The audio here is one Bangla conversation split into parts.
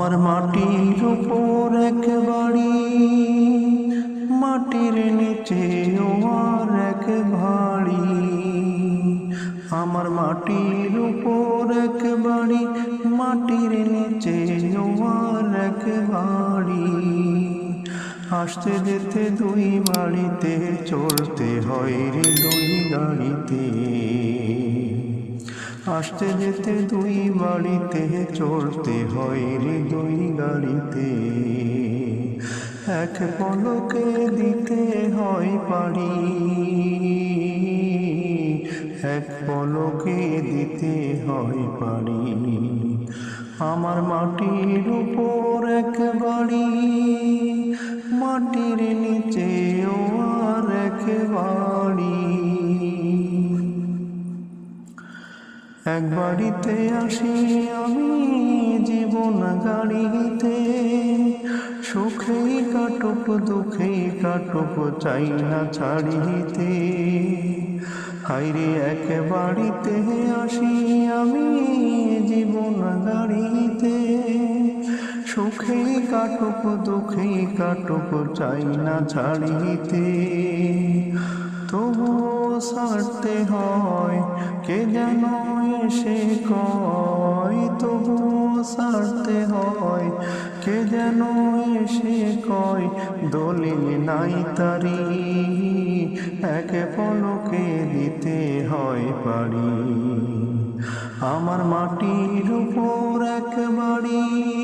আমার মাটির উপর এক বাড়ি, মাটির নিচে আর এক ভাড়ি। আমার মাটির উপর এক বাড়ি, মাটির নিচে আর এক বাড়ি আসতে যেতে দুই বাড়িতে চলতে হয় রে দুই গাড়িতে। আসতে যেতে দুই বাড়িতে চড়তে হয় রে গাড়িতে। এক পলকে দিতে হয় পারি এক পলকে দিতে হয় পারি আমার মাটির উপর এক বাড়ি। মাটির নিচে আর এক বাড়ি। এক বাড়িতে আসি আমি গাড়িতে সুখে কাটুক, দুঃখে কাটুক, চাই না ছাড়িতে। হাইরে এক বাড়িতে আসি আমি জীবন গাড়িতে। সুখে কাটুক, দুঃখে কাটুক, চাই না ছাড়িতে। তবুও সারতে হয় কে যেন এসে কয় তো সারতে হয়। কে যেন এসে কয়, দলিল নাই তারি। এক পলকে দিতে হয় পারি। আমার মাটির উপর এক বাড়ি।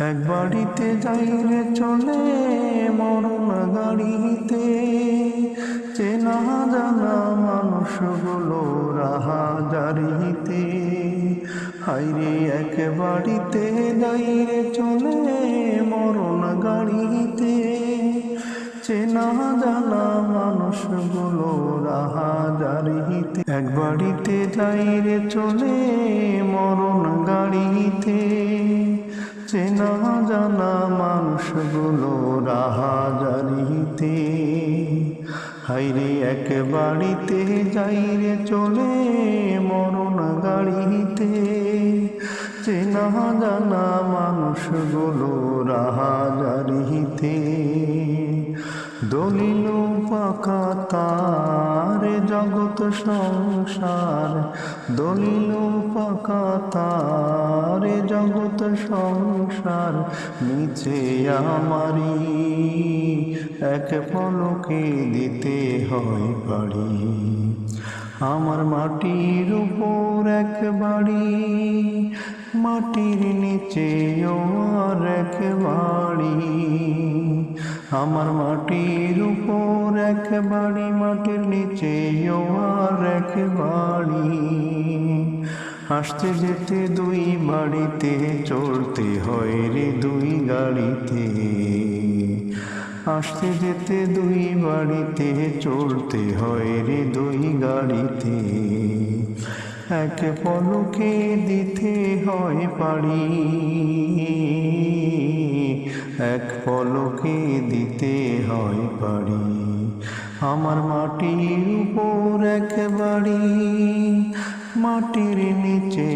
এক বাড়িতে যাইলে চলে মরণ গাড়িতে। চেনা জানা মানুষগুলো রাহা জারিতে হাইরে এক বাড়িতে যাইলে চলে মরণ গাড়িতে। চেনা জানা মানুষগুলো রাহা জারিতে এক বাড়িতে যাইরে চলে মরণ জানা মানুষগুলো রাহা জারিতে হাইরে এক বাড়িতে যাইরে চলে মরণ গাড়িতে। চেনা জানা মানুষগুলো রাহা জারিতে দলিল পাকা তার জগৎ সংসার। দলিল পাকা তার জগৎ সংসার নিচে আমারি এক পলকে দিতে হয় বাড়ি। আমার মাটির উপর এক বাড়ি, মাটির নিচে আর এক বাড়ি। আমার মাটির উপর এক বাড়ি, মাটির নিচে আর এক বাড়ি। আসতে যেতে দুই বাড়িতে, চড়তে হয় রে দুই গাড়িতে। আসতে যেতে দুই বাড়িতে, চড়তে হয় রে দুই গাড়িতে। এক পলকে দিতে হয় পারি এক পলকে দিতে হয় পারি আমার মাটির উপর এক বাড়ি মাটির নিচে